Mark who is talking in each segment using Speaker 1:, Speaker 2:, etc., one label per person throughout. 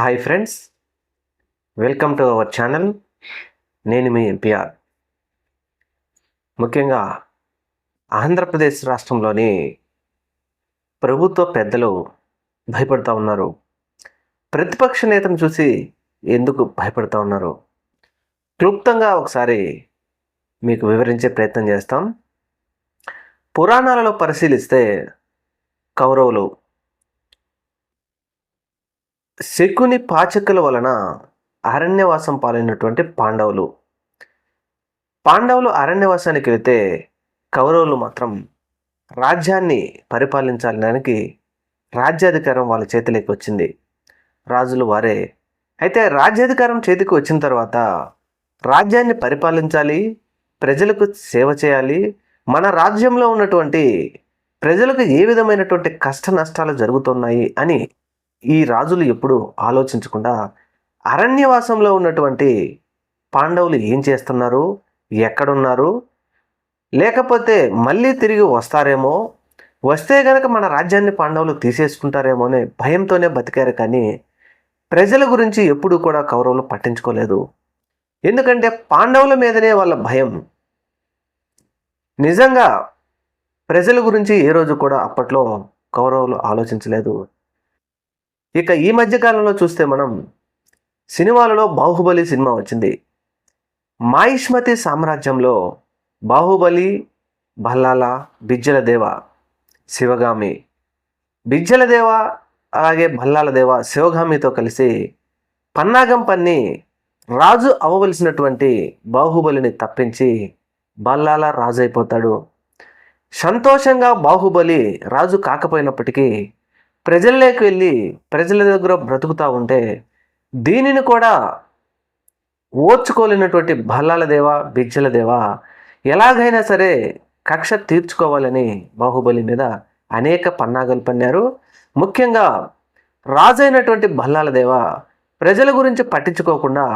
Speaker 1: Hi friends welcome to our channel. నేను మీ NPR ముఖ్యంగా ఆంధ్రప్రదేశ్ రాష్ట్రంలోని ప్రభుత్వ పెద్దలు భయపడుతూ ఉన్నారు. ప్రతిపక్ష నేతను చూసి ఎందుకు భయపడుతూ ఉన్నారు? క్లుప్తంగా ఒకసారి మీకు వివరించే ప్రయత్నం చేస్తాం. పురాణాలలో పరిశీలిస్తే కౌరవులు శకుని పాచకుల వలన అరణ్యవాసం పాలైనటువంటి పాండవులు. పాండవులు అరణ్యవాసానికి వెళితే కౌరవులు మాత్రం రాజ్యాన్ని పరిపాలించడానికి రాజ్యాధికారం వాళ్ళ చేతిలోకి వచ్చింది. రాజులు వారే. అయితే రాజ్యాధికారం చేతికి వచ్చిన తర్వాత రాజ్యాన్ని పరిపాలించాలి ప్రజలకు సేవ చేయాలి మన రాజ్యంలో ఉన్నటువంటి ప్రజలకు ఏ విధమైనటువంటి కష్ట నష్టాలు జరుగుతున్నాయి అని ఈ రాజులు ఎప్పుడు ఆలోచించకుండా అరణ్యవాసంలో ఉన్నటువంటి పాండవులు ఏం చేస్తున్నారు? ఎక్కడున్నారు? లేకపోతే మళ్ళీ తిరిగి వస్తారేమో? వస్తే గనక మన రాజ్యాన్ని పాండవులు తీసేసుకుంటారేమో అనే భయంతోనే బతికారు కానీ ప్రజల గురించి ఎప్పుడూ కూడా కౌరవులు పట్టించుకోలేదు. ఎందుకంటే పాండవుల మీదనే వాళ్ళ భయం. నిజంగా ప్రజల గురించి ఏ రోజు కూడా అప్పట్లో కౌరవులు ఆలోచించలేదు. ఇక ఈ మధ్య కాలంలో చూస్తే మనం సినిమాలలో బాహుబలి సినిమా వచ్చింది. మాయిష్మతి సామ్రాజ్యంలో బాహుబలి భల్లాల బిజ్జల దేవ శివగామి. బిజ్జల దేవ అలాగే భల్లాల దేవ శివగామితో కలిసి పన్నాగం పన్ని రాజు అవ్వవలసినటువంటి బాహుబలిని తప్పించి బల్లాల రాజు అయిపోతాడు సంతోషంగా బాహుబలి రాజు కాకపోయినప్పటికీ ప్రజల్లోకి వెళ్ళి ప్రజల దగ్గర బ్రతుకుతూ ఉంటే దీనిని కూడా ఓర్చుకోలేనటువంటి భల్లాల దేవ బిజ్జల దేవ ఎలాగైనా సరే కక్ష తీర్చుకోవాలని బాహుబలి మీద అనేక పన్నాగలు పన్నారు. ముఖ్యంగా రాజైనటువంటి భల్లాల దేవ ప్రజల గురించి పట్టించుకోకుండా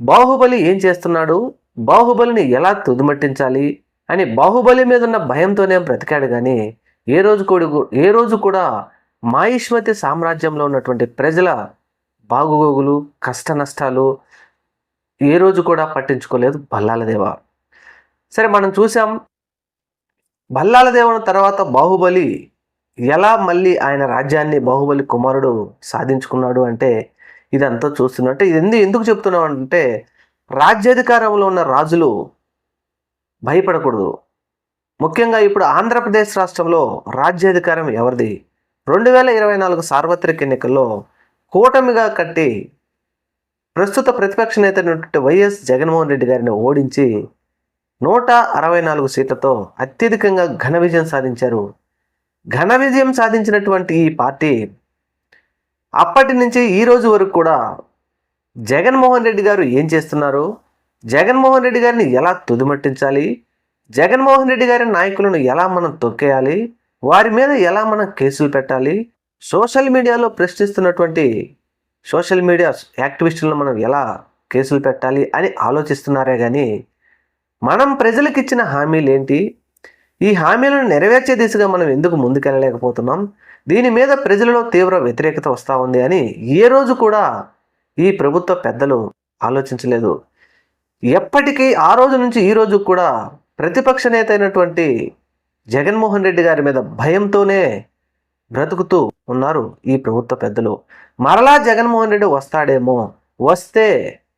Speaker 1: బాహుబలి ఏం చేస్తున్నాడు? బాహుబలిని ఎలా తుదిమట్టించాలి? అని బాహుబలి మీద ఉన్న భయంతోనే బ్రతికాడు కానీ ఏ రోజు కూడా ఏ రోజు కూడా మాయిష్మతి సామ్రాజ్యంలో ఉన్నటువంటి ప్రజల బాగుగోగులు కష్ట నష్టాలు ఏ రోజు కూడా పట్టించుకోలేదు బల్లాలదేవ సరే మనం చూసాం బల్లాలదేవుని తర్వాత బాహుబలి ఎలా మళ్ళీ ఆయన రాజ్యాన్ని బాహుబలి కుమారుడు సాధించుకున్నాడు అంటే ఇదంతా చూస్తున్నాం. అంటే ఇది ఎందుకు చెప్తున్నాం అంటే రాజ్యాధికారంలో ఉన్న రాజులు భయపడకూడదు. ముఖ్యంగా ఇప్పుడు ఆంధ్రప్రదేశ్ రాష్ట్రంలో రాజ్యాధికారం ఎవరిది? రెండు వేల ఇరవై నాలుగు సార్వత్రిక ఎన్నికల్లో కూటమిగా కట్టి ప్రస్తుత ప్రతిపక్ష నేత వైఎస్ జగన్మోహన్ రెడ్డి గారిని ఓడించి నూట అరవై నాలుగు సీట్లతో అత్యధికంగా ఘన విజయం సాధించారు. ఘన విజయం సాధించినటువంటి ఈ పార్టీ అప్పటి నుంచి ఈ రోజు వరకు కూడా జగన్మోహన్ రెడ్డి గారు ఏం చేస్తున్నారు? జగన్మోహన్ రెడ్డి గారిని ఎలా తుదిమట్టించాలి? జగన్మోహన్ రెడ్డి గారి నాయకులను ఎలా మనం తొక్కేయాలి? వారి మీద ఎలా మనం కేసులు పెట్టాలి? సోషల్ మీడియాలో ప్రశ్నిస్తున్నటువంటి సోషల్ మీడియా యాక్టివిస్టులను మనం ఎలా కేసులు పెట్టాలి అని ఆలోచిస్తున్నారే కానీ మనం ప్రజలకు ఇచ్చిన హామీలు ఏంటి? ఈ హామీలను నెరవేర్చే దిశగా మనం ఎందుకు ముందుకెళ్ళలేకపోతున్నాం? దీని మీద ప్రజలలో తీవ్ర వ్యతిరేకత వస్తూ ఉంది అని ఏ రోజు కూడా ఈ ప్రభుత్వ పెద్దలు ఆలోచించలేదు. ఎప్పటికీ ఆ రోజు నుంచి ఈ రోజు కూడా ప్రతిపక్ష నేత అయినటువంటి జగన్మోహన్ రెడ్డి గారి మీద భయంతోనే బ్రతుకుతూ ఉన్నారు ఈ ప్రభుత్వ పెద్దలు. మరలా జగన్మోహన్ రెడ్డి వస్తాడేమో వస్తే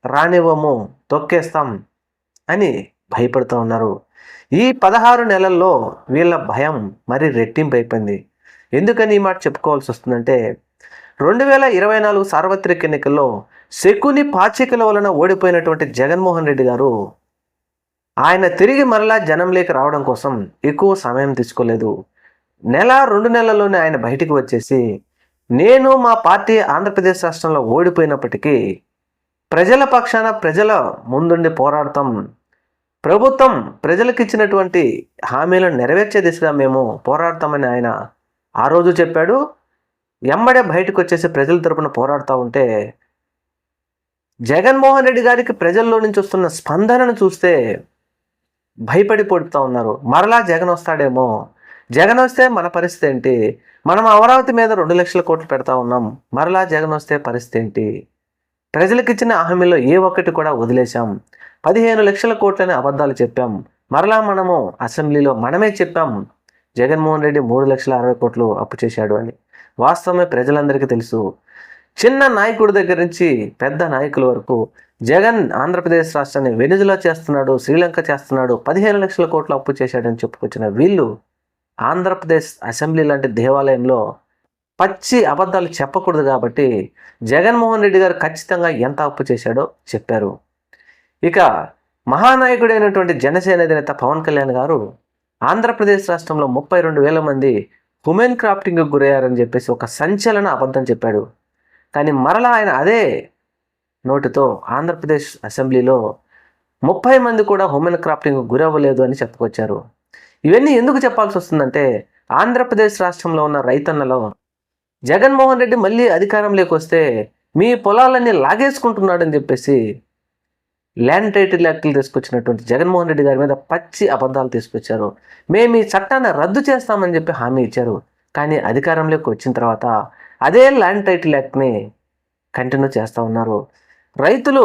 Speaker 1: రానివ్వము తొక్కేస్తాం అని భయపడుతూ ఉన్నారు. ఈ పదహారు నెలల్లో వీళ్ళ భయం మరి రెట్టింపు అయిపోయింది ఎందుకని ఈ మాట చెప్పుకోవాల్సి వస్తుందంటే రెండు వేల ఇరవై నాలుగు సార్వత్రిక ఎన్నికల్లో శకుని పాచికల వలన ఓడిపోయినటువంటి జగన్మోహన్ రెడ్డి గారు ఆయన తిరిగి మరలా జనంలోకి రావడం కోసం ఎక్కువ సమయం తీసుకోలేదు నెల రెండు నెలల్లోనే ఆయన బయటికి వచ్చేసి నేను మా పార్టీ ఆంధ్రప్రదేశ్ రాష్ట్రంలో ఓడిపోయినప్పటికీ ప్రజల పక్షాన ప్రజల ముందుండి పోరాడతాం. ప్రభుత్వం ప్రజలకు ఇచ్చినటువంటి హామీలను నెరవేర్చే దిశగా మేము పోరాడతామని ఆయన ఆ రోజు చెప్పాడు. ఎమ్మడే బయటకు వచ్చేసి ప్రజల తరపున పోరాడుతూ ఉంటే జగన్మోహన్ రెడ్డి గారికి ప్రజల్లో నుంచి వస్తున్న స్పందనను చూస్తే భయపడి పొడుపుతూ ఉన్నారు. మరలా జగన్ వస్తాడేమో. జగన్ వస్తే మన పరిస్థితి ఏంటి? మనం అమరావతి మీద రెండు లక్షల కోట్లు పెడతా ఉన్నాం. మరలా జగన్ వస్తే పరిస్థితి ఏంటి? ప్రజలకు ఇచ్చిన హామీలో ఏ ఒక్కటి కూడా వదిలేశాం. పదిహేను లక్షల కోట్లని అబద్ధాలు చెప్పాం. మరలా మనము అసెంబ్లీలో మనమే చెప్పాం. జగన్మోహన్ రెడ్డి మూడు లక్షల అరవై కోట్లు అప్పు చేశాడు అని. వాస్తవమే ప్రజలందరికీ తెలుసు. చిన్న నాయకుడి దగ్గర నుంచి పెద్ద నాయకుల వరకు జగన్ ఆంధ్రప్రదేశ్ రాష్ట్రాన్ని వెనుజులా చేస్తున్నాడు శ్రీలంక చేస్తున్నాడు పదిహేను లక్షల కోట్లు అప్పు చేశాడని చెప్పుకొచ్చిన వీళ్ళు ఆంధ్రప్రదేశ్ అసెంబ్లీ లాంటి దేవాలయంలో పచ్చి అబద్ధాలు చెప్పకూడదు కాబట్టి జగన్మోహన్ రెడ్డి గారు ఖచ్చితంగా ఎంత అప్పు చేశాడో చెప్పారు. ఇక మహానాయకుడైనటువంటి జనసేన అధినేత పవన్ కళ్యాణ్ గారు ఆంధ్రప్రదేశ్ రాష్ట్రంలో ముప్పై రెండు వేల మంది ఉమెన్ క్రాఫ్టింగ్కి గురయ్యారని చెప్పేసి ఒక సంచలన అబద్ధం చెప్పాడు. కానీ మరలా ఆయన అదే నోటితో ఆంధ్రప్రదేశ్ అసెంబ్లీలో ముప్పై మంది కూడా ఉమెన్ క్రాఫ్టింగ్ గురవ్వలేదు అని చెప్పుకొచ్చారు. ఇవన్నీ ఎందుకు చెప్పాల్సి వస్తుందంటే ఆంధ్రప్రదేశ్ రాష్ట్రంలో ఉన్న రైతన్నలో జగన్మోహన్ రెడ్డి మళ్ళీ అధికారంలోకి వస్తే మీ పొలాలన్నీ లాగేసుకుంటున్నాడని చెప్పేసి ల్యాండ్ టైటిల్ యాక్టులు తీసుకొచ్చినటువంటి జగన్మోహన్ రెడ్డి గారి మీద పచ్చి అబద్ధాలు తీసుకొచ్చారు. మేము ఈ చట్టాన్ని రద్దు చేస్తామని చెప్పి హామీ ఇచ్చారు. కానీ అధికారంలోకి వచ్చిన తర్వాత అదే ల్యాండ్ టైటిల్ యాక్ట్ని కంటిన్యూ చేస్తూ ఉన్నారు. రైతులు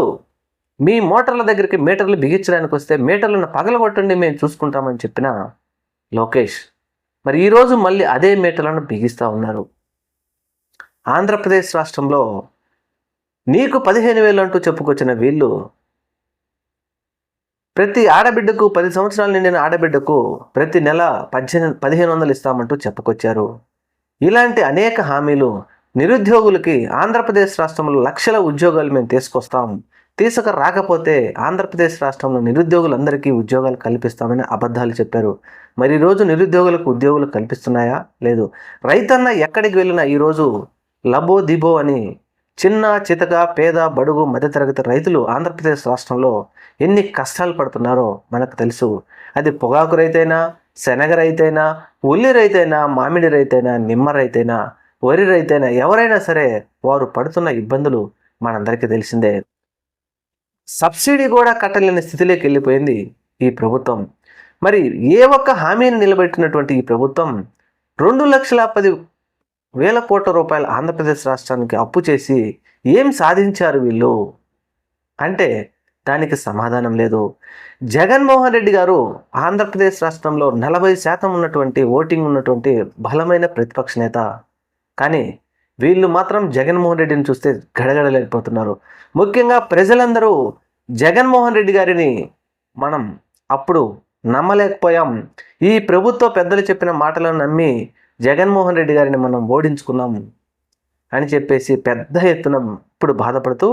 Speaker 1: మీ మోటార్ల దగ్గరికి మీటర్లు బిగించడానికి వస్తే మీటర్లను పగలగొట్టండి మేము చూసుకుంటామని చెప్పిన లోకేష్. మరి ఈరోజు మళ్ళీ అదే మీటర్లను బిగిస్తూ ఉన్నారు. ఆంధ్రప్రదేశ్ రాష్ట్రంలో నీకు పదిహేను వేలు అంటూ చెప్పుకొచ్చిన వీళ్ళు ప్రతి ఆడబిడ్డకు పది సంవత్సరాలు నిండిన ఆడబిడ్డకు ప్రతి నెల పద్దెనిమిది పదిహేను వందలు ఇస్తామంటూ చెప్పుకొచ్చారు. ఇలాంటి అనేక హామీలు నిరుద్యోగులకి ఆంధ్రప్రదేశ్ రాష్ట్రంలో లక్షల ఉద్యోగాలు మేము తీసుకొస్తాం తీసుక రాకపోతే ఆంధ్రప్రదేశ్ రాష్ట్రంలో నిరుద్యోగులందరికీ ఉద్యోగాలు కల్పిస్తామని అబద్ధాలు చెప్పారు. మరి ఈరోజు నిరుద్యోగులకు ఉద్యోగులు కల్పిస్తున్నాయా? లేదు. రైతన్న ఎక్కడికి వెళ్ళినా ఈరోజు లబో దిబో అని చిన్న చితక పేద బడుగు మధ్యతరగతి రైతులు ఆంధ్రప్రదేశ్ రాష్ట్రంలో ఎన్ని కష్టాలు పడుతున్నారో మనకు తెలుసు. అది పొగాకు రైతైనా శనగ రైతైనా ఉల్లి రైతైనా మామిడి రైతైనా నిమ్మ రైతైనా వరి రైతైనా ఎవరైనా సరే వారు పడుతున్న ఇబ్బందులు మనందరికీ తెలిసిందే. సబ్సిడీ కూడా కట్టలేని స్థితిలోకి వెళ్ళిపోయింది ఈ ప్రభుత్వం. మరి ఏ ఒక్క హామీని నిలబెట్టినటువంటి ఈ ప్రభుత్వం రెండు లక్షల పది వేల కోట్ల రూపాయలు ఆంధ్రప్రదేశ్ రాష్ట్రానికి అప్పు చేసి ఏం సాధించారు వీళ్ళు? అంటే దానికి సమాధానం లేదు. జగన్మోహన్ రెడ్డి గారు ఆంధ్రప్రదేశ్ రాష్ట్రంలో నలభై శాతం ఉన్నటువంటి ఓటింగ్ ఉన్నటువంటి బలమైన ప్రతిపక్ష నేత. కానీ వీళ్ళు మాత్రం జగన్మోహన్ రెడ్డిని చూస్తే గడగడలేకపోతున్నారు. ముఖ్యంగా ప్రజలందరూ జగన్మోహన్ రెడ్డి గారిని మనం అప్పుడు నమ్మలేకపోయాం. ఈ ప్రభుత్వ పెద్దలు చెప్పిన మాటలను నమ్మి జగన్మోహన్ రెడ్డి గారిని మనం ఓడించుకున్నాం. అని చెప్పేసి పెద్ద ఎత్తున ఇప్పుడు బాధపడుతూ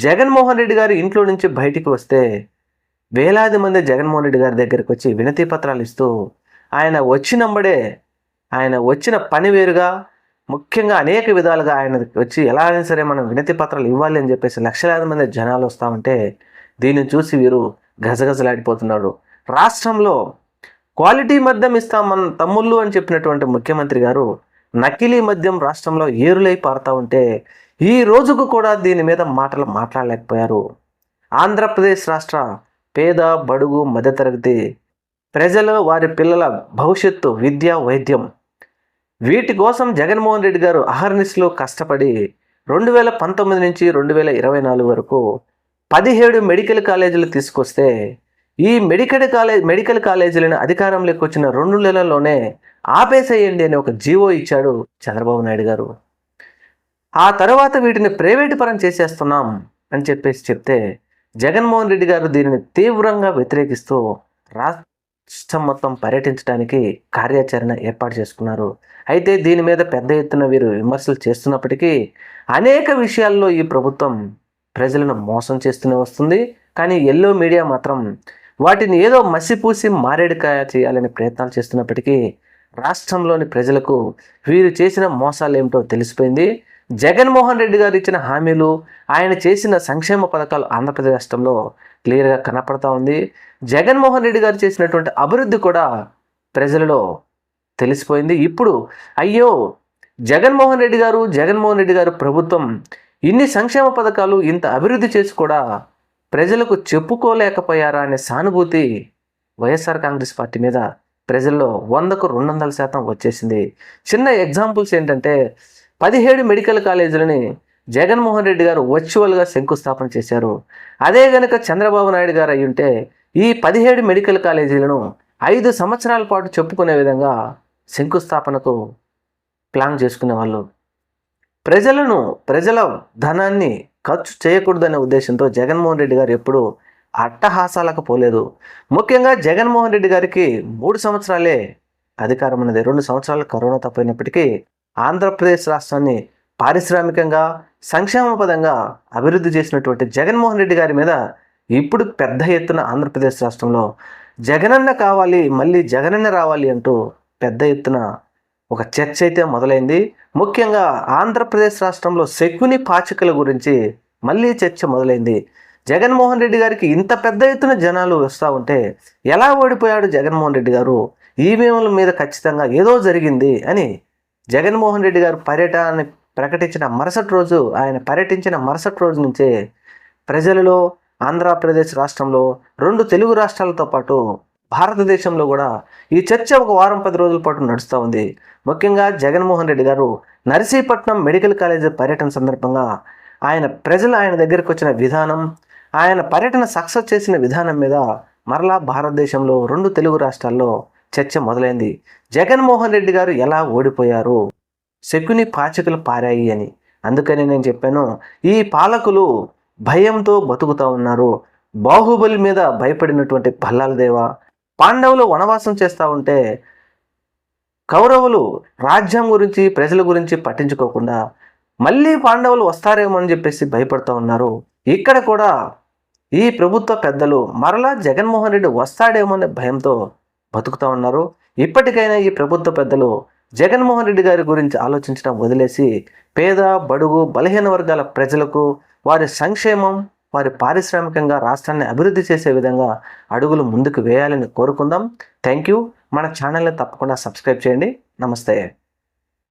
Speaker 1: జగన్మోహన్ రెడ్డి గారు ఇంట్లో నుంచి బయటికి వస్తే వేలాది మంది జగన్మోహన్ రెడ్డి గారి దగ్గరికి వచ్చి వినతి పత్రాలు ఇస్తూ ఆయన వచ్చినంబడే ఆయన వచ్చిన పని వేరుగా ముఖ్యంగా అనేక విధాలుగా ఆయన వచ్చి ఎలా అయినా సరే మనం వినతి పత్రాలు ఇవ్వాలి అని చెప్పేసి లక్షలాది మంది జనాలు వస్తామంటే దీన్ని చూసి వీరు గజగజలాడిపోతున్నాడు రాష్ట్రంలో క్వాలిటీ మద్యం ఇస్తాం మన తమ్ముళ్ళు అని చెప్పినటువంటి ముఖ్యమంత్రి గారు నకిలీ మద్యం రాష్ట్రంలో ఏరులై పారుతూ ఉంటే ఈ రోజుకు కూడా దీని మీద మాటలు మాట్లాడలేకపోయారు. ఆంధ్రప్రదేశ్ రాష్ట్ర పేద బడుగు మధ్యతరగతి ప్రజలు వారి పిల్లల భవిష్యత్తు విద్య వైద్యం. వీటి కోసం జగన్మోహన్ రెడ్డి గారు అహర్నిస్లో కష్టపడి రెండు వేల పంతొమ్మిది నుంచి రెండు వేల ఇరవై నాలుగు వరకు పదిహేడు మెడికల్ కాలేజీలు తీసుకొస్తే ఈ మెడికల్ కాలేజ్ మెడికల్ కాలేజీలను అధికారంలోకి వచ్చిన రెండు నెలల్లోనే ఆపేసేయండి అని ఒక జీవో ఇచ్చాడు చంద్రబాబు నాయుడు గారు. ఆ తర్వాత వీటిని ప్రైవేటు పరం చేసేస్తున్నాం అని చెప్పేసి చెప్తే జగన్మోహన్ రెడ్డి గారు దీనిని తీవ్రంగా వ్యతిరేకిస్తూ రాష్ట్రం మొత్తం పర్యటించడానికి కార్యాచరణ ఏర్పాటు చేసుకున్నారు. అయితే దీని మీద పెద్ద ఎత్తున వీరు విమర్శలు చేస్తున్నప్పటికీ అనేక విషయాల్లో ఈ ప్రభుత్వం ప్రజలను మోసం చేస్తూనే వస్తుంది. కానీ ఎల్లో మీడియా మాత్రం వాటిని ఏదో మసిపూసి మారేడుకాయ చేయాలనే ప్రయత్నాలు చేస్తున్నప్పటికీ రాష్ట్రంలోని ప్రజలకు వీరు చేసిన మోసాలు ఏమిటో తెలిసిపోయింది. జగన్మోహన్ రెడ్డి గారు ఇచ్చిన హామీలు ఆయన చేసిన సంక్షేమ పథకాలు ఆంధ్రప్రదేశ్ రాష్ట్రంలో క్లియర్గా కనపడతా ఉంది. జగన్మోహన్ రెడ్డి గారు చేసినటువంటి అభివృద్ధి కూడా ప్రజలలో తెలిసిపోయింది. ఇప్పుడు అయ్యో జగన్మోహన్ రెడ్డి గారు జగన్మోహన్ రెడ్డి గారు ప్రభుత్వం ఇన్ని సంక్షేమ పథకాలు ఇంత అభివృద్ధి చేసి కూడా ప్రజలకు చెప్పుకోలేకపోయారా అనే సానుభూతి వైఎస్ఆర్ కాంగ్రెస్ పార్టీ మీద ప్రజల్లో వందకు రెండు వందల శాతం వచ్చేసింది. చిన్న ఎగ్జాంపుల్స్ ఏంటంటే పదిహేడు మెడికల్ కాలేజీలని జగన్మోహన్ రెడ్డి గారు వర్చువల్గా శంకుస్థాపన చేశారు. అదే గనుక చంద్రబాబు నాయుడు గారు అయి ఉంటే ఈ పదిహేడు మెడికల్ కాలేజీలను ఐదు సంవత్సరాల పాటు చెప్పుకునే విధంగా శంకుస్థాపనకు ప్లాన్ చేసుకునే వాళ్ళు ప్రజలను ప్రజల ధనాన్ని ఖర్చు చేయకూడదనే ఉద్దేశంతో జగన్మోహన్ రెడ్డి గారు ఎప్పుడూ అట్టహాసాలకు పోలేదు. ముఖ్యంగా జగన్మోహన్ రెడ్డి గారికి మూడు సంవత్సరాలే అధికారం ఉన్నది. రెండు సంవత్సరాలు కరోనా తప్పైనప్పటికీ ఆంధ్రప్రదేశ్ రాష్ట్రాన్ని పారిశ్రామికంగా సంక్షేమపదంగా అభివృద్ధి చేసినటువంటి జగన్మోహన్ రెడ్డి గారి మీద ఇప్పుడు పెద్ద ఎత్తున ఆంధ్రప్రదేశ్ రాష్ట్రంలో జగనన్న కావాలి మళ్ళీ జగనన్న రావాలి అంటూ పెద్ద ఎత్తున ఒక చర్చ అయితే మొదలైంది. ముఖ్యంగా ఆంధ్రప్రదేశ్ రాష్ట్రంలో శకుని పాచికల గురించి మళ్ళీ చర్చ మొదలైంది. జగన్మోహన్ రెడ్డి గారికి ఇంత పెద్ద ఎత్తున జనాలు వస్తూ ఉంటే ఎలా ఓడిపోయాడు జగన్మోహన్ రెడ్డి గారు? ఈవీఎంల మీద ఖచ్చితంగా ఏదో జరిగింది అని జగన్మోహన్ రెడ్డి గారు పర్యటనని ప్రకటించిన మరుసటి రోజు ఆయన పర్యటించిన మరుసటి రోజు నుంచే ప్రజలలో ఆంధ్రప్రదేశ్ రాష్ట్రంలో రెండు తెలుగు రాష్ట్రాలతో పాటు భారతదేశంలో కూడా ఈ చర్చ ఒక వారం పది రోజుల పాటు నడుస్తూ ఉంది. ముఖ్యంగా జగన్మోహన్ రెడ్డి గారు నర్సీపట్నం మెడికల్ కాలేజ్ పర్యటన సందర్భంగా ఆయన ప్రజలు ఆయన దగ్గరకు వచ్చిన విధానం ఆయన పర్యటన సక్సెస్ చేసిన విధానం మీద మరలా భారతదేశంలో రెండు తెలుగు రాష్ట్రాల్లో చర్చ మొదలైంది. జగన్మోహన్ రెడ్డి గారు ఎలా ఓడిపోయారు? శకుని పాచికలు పారాయి అని. అందుకని నేను చెప్పాను ఈ పాలకులు భయంతో బతుకుతూ ఉన్నారు. బాహుబలి మీద భయపడినటువంటి భల్లాల దేవ పాండవులు వనవాసం చేస్తూ ఉంటే కౌరవులు రాజ్యం గురించి ప్రజల గురించి పట్టించుకోకుండా మళ్ళీ పాండవులు వస్తారేమో అని చెప్పేసి భయపడుతూ ఉన్నారు. ఇక్కడ కూడా ఈ ప్రభుత్వ పెద్దలు మరలా జగన్మోహన్ రెడ్డి వస్తాడేమో అనే భయంతో బతుకుతూ ఉన్నారు. ఇప్పటికైనా ఈ ప్రభుత్వ పెద్దలు జగన్మోహన్ రెడ్డి గారి గురించి ఆలోచించడం వదిలేసి పేద బడుగు బలహీన వర్గాల ప్రజలకు వారి సంక్షేమం వారి పారిశ్రామికంగా రాష్ట్రాన్ని అభివృద్ధి చేసే విధంగా అడుగులు ముందుకు వేయాలని కోరుకుందాం. థ్యాంక్ యూ మన ఛానల్ని తప్పకుండా సబ్స్క్రైబ్ చేయండి. నమస్తే.